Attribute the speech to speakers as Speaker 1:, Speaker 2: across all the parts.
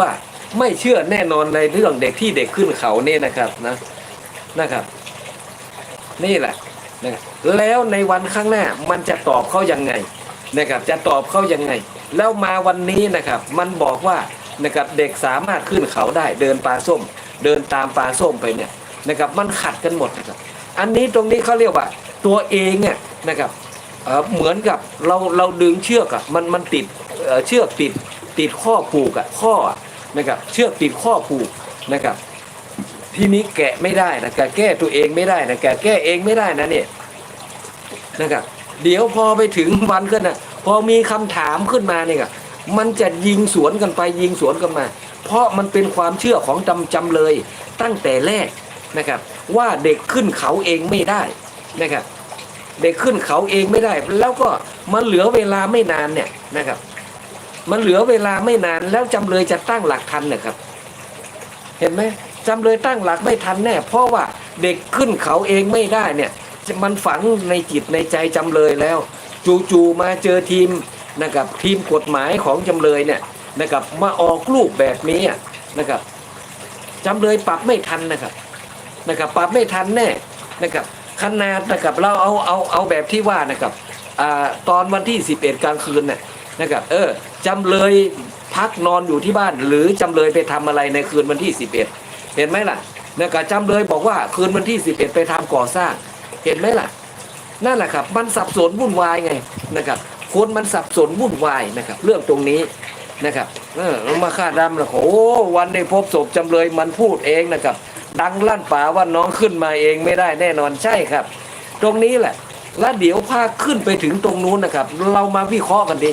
Speaker 1: ว่าไม่เชื่อแน่นอนในเรื่องเด็กที่เด็กขึ้นเขาเนี่ยนะครับนะนะครับ นี่แหละนะแล้วในวันข้างหน้ามันจะตอบเขายังไงนะครับ จะตอบเขายังไง แล้วมาวันนี้นะครับ มันบอกว่านะครับเด็กสามารถขึ้นเขาได้ เดินปลาส้ม เดินตามปลาส้มไปเนี่ยนะครับมันขัดกันหมดนะครับอันนี้ตรงนี้เขาเรียกว่า ตัวเองเนี่ยนะครับเเหมือนกับเราเราดึงเชือกอะมันมันติดเเชือกติดติดข้อผูกอะข้อ นะครับเชือกติดข้อผูกนะครับ ทีนี้แกะไม่ได้นะแกแก้ตัวเองไม่ได้นะแกแก้เองไม่ได้นะเนี่ยนะครับเดี๋ยวพอไปถึงวันขึ้นนะพอมีคำถามขึ้นมาเนี่ยมันจะยิงสวนกันไปยิงสวนกันมา เพราะมันเป็นความเชื่อของจำจำเลยตั้งแต่แรกนะครับ ว่าเด็กขึ้นเขาเองไม่ได้นะครับเด็กขึ้นเขาเองไม่ได้ แล้วก็มันเหลือเวลาไม่นานเนี่ยนะครับ มันเหลือเวลาไม่นานแล้วจำเลยจะตั้งหลักทันนะครับ เห็นไหมจำเลยตั้งหลักไม่ทันแน่ เพราะว่าเด็กขึ้นเขาเองไม่ได้เนี่ยมันฝังในจิตในใจจำเลยแล้ว จู่ๆมาเจอทีมนะครับทีมกฎหมายของจำเลยเนี่ยนะครับมาออกลูกแบบนี้อะนะครับจำเลยปรับไม่ทันนะครับนะครับปรับไม่ทันแน่นะครับขนาดนะครับเราเอาเอาเอาแบบที่ว่านะครับอตอนวันที่ 11 กลางคืนน่ะ นะครับเออจำเลยพักนอนอยู่ที่บ้าน หรือจำเลยไปทำอะไรในคืนวันที่ 11 เห็นไหมล่ะนะครับจำเลยบอกว่าคืนวันที่ 11 ไปทำก่อสร้าง เห็นไหมล่ะ นั่นแหละครับ มันสับสนวุ่นวายไงนะครับคนมันสับสนวุ่นวายนะครับ เรื่องตรงนี้นะครับเออมาฆ่าดำแล้วโอ้วันได้พบศพจำเลยมันพูดเองนะครับ ดังลั่นป่าว่าน้องขึ้นมาเองไม่ได้แน่นอนใช่ครับ ตรงนี้แหละ แล้วเดี๋ยวพาขึ้นไปถึงตรงนู้นนะครับ เรามาวิเคราะห์กันดี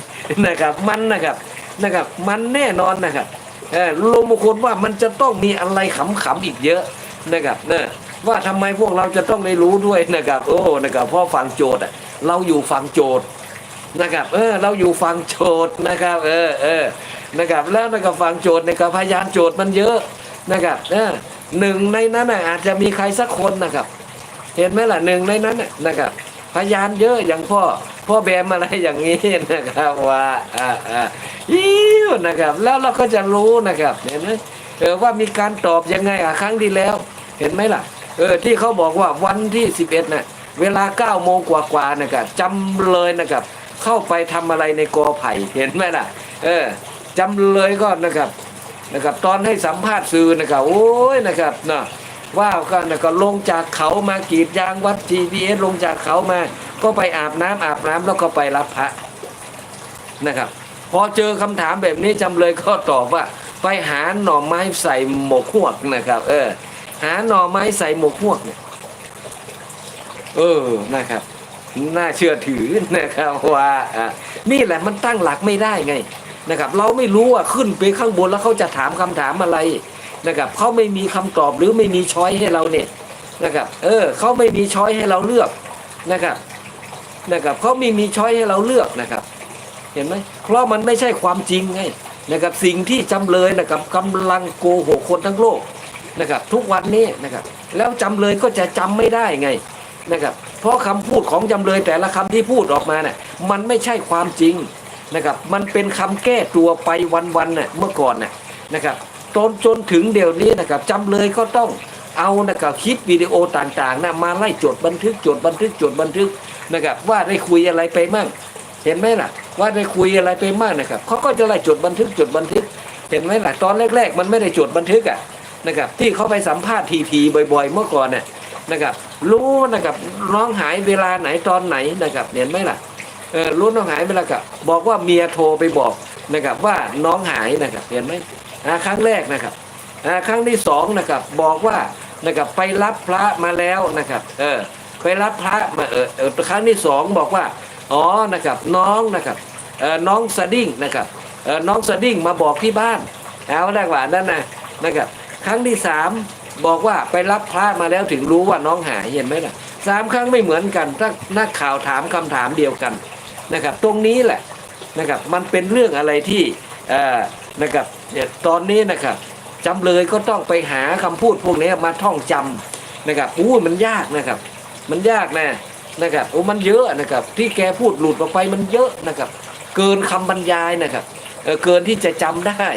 Speaker 1: นะครับ มันนะครับนะครับ มันแน่นอนนะครับเออลงมงคลว่ามันจะต้องมีอะไรขำๆอีกเยอะนะครับเนอะว่าทำไมพวกเราจะต้องได้รู้ด้วยนะครับ โอ้นะครับเพราะฟังโจทย์เราอยู่ฟังโจทย์นะครับ เออ เราอยู่ฟังโจทย์นะครับ เออเออนะครับ แล้วนะครับฟังโจทย์นะครับพยานโจทย์มันเยอะนะครับเออหนึ่งในนั้นอาจจะมีใครสักคนนะครับ เห็นไหมล่ะหนึ่งในนั้นนะครับ พยานเยอะอย่างพ่อพ่อแบมอะไรอย่างนี้นะครับว่าอ่าอ่าอิ้วนะครับ แล้วเราก็จะรู้นะครับเห็นไหมเออว่ามีการตอบยังไงอะครั้งที่แล้ว เห็นไหมล่ะเออที่เขาบอกว่าวันที่สิบเอ็ดน่ะเวลาเก้าโมงกว่าๆนะครับจำเลยนะครับ เข้าไปทำอะไรในกอไผ่เห็นไหมล่ะ เออจำเลยก็นะครับนะครับ ตอนให้สัมภาษณ์สื่อนะครับ โอ้ยนะครับนะ ว่ากันก็ลงจากเขามากรีดยางวัด GPS ลงจากเขามา ก็ไปอาบน้ำอาบน้ำแล้วก็ไปรับพระนะครับ พอเจอคำถามแบบนี้จำเลยก็ตอบว่า ไปหาหน่อไม้ใส่หมกหวกนะครับ เออ หาหน่อไม้ใส่หมกหวกเนี่ยเออนะครับน่าเชื่อถือนะครับว่านี่แหละมันตั้งหลักไม่ได้ไงนะครับ เราไม่รู้ว่าขึ้นไปข้างบนแล้วเขาจะถามคำถามอะไร นะครับเขาไม่มีคำตอบหรือไม่มีช้อยให้เราเนี่ยนะครับเออเขาไม่มีช้อยให้เราเลือกนะครับนะครับเขาไม่มีช้อยให้เราเลือกนะครับ เห็นไหมเพราะมันไม่ใช่ความจริงไงนะครับสิ่งที่จำเลยนะครับกำลังโกหกคนทั้งโลกนะครับทุกวันนี้นะครับแล้วจำเลยก็จะจำไม่ได้ไงนะครับเพราะคำพูดของจำเลยแต่ละคำที่พูดออกมาเนี่ยมันไม่ใช่ความจริงนะครับมันเป็นคำแก้ตัวไปวันๆน่ะเมื่อก่อนน่ะนะครับ จนจนถึงเดี๋ยวนี้นะครับจำเลยก็ต้องเอานะครับคลิปวิดีโอต่างๆนะมาไล่จดบันทึกจดบันทึกจดบันทึกนะครับว่าได้คุยอะไรไปมั่ง เห็นไหมล่ะ ว่าได้คุยอะไรไปมั่งนะครับเขาก็จะไล่จดบันทึกจดบันทึก เห็นไหมล่ะตอนแรก ๆ มันไม่ได้จดบันทึกอะนะครับที่เขาไปสัมภาษณ์ทีๆบ่อยๆ เมื่อก่อนน่ะนะครับรู้นะครับน้องหายเวลาไหนตอนไหนนะครับเห็นไหมล่ะเออรู้น้องหายเวลากับบอกว่าเมียโทรไปบอกนะครับว่าน้องหายนะครับเห็นไหม ครั้งแรกนะครับครั้งที่สองนะครับบอกว่านะครับไปรับพระมาแล้วนะครับเออไปรับพระมาเออครั้งที่สองบอกว่าอ๋อนะครับน้องนะครับเออน้องสดิ้งนะครับเออน้องสดิ้งมาบอกที่บ้านเอาได้กว่านั่นนะนะครับครั้งที่สามบอกว่าไปรับพระมาแล้วถึงรู้ว่าน้องหายเห็นไหมล่ะสามครั้งไม่เหมือนกันถ้านักข่าวถามคำถามเดียวกันนะครับ ตรงนี้แหละนะครับมันเป็นเรื่องอะไรที่เอ่อ นะครับเนี่ยตอนนี้นะครับจำเลยก็ต้องไปหาคำพูดพวกนี้มาท่องจำนะครับอู้มันยากนะครับ มันยากนะนะครับโอ้มันเยอะนะครับ ที่แกพูดหลุดออกไปมันเยอะนะครับ เกินคำบรรยายนะครับเเกินที่จะจำได้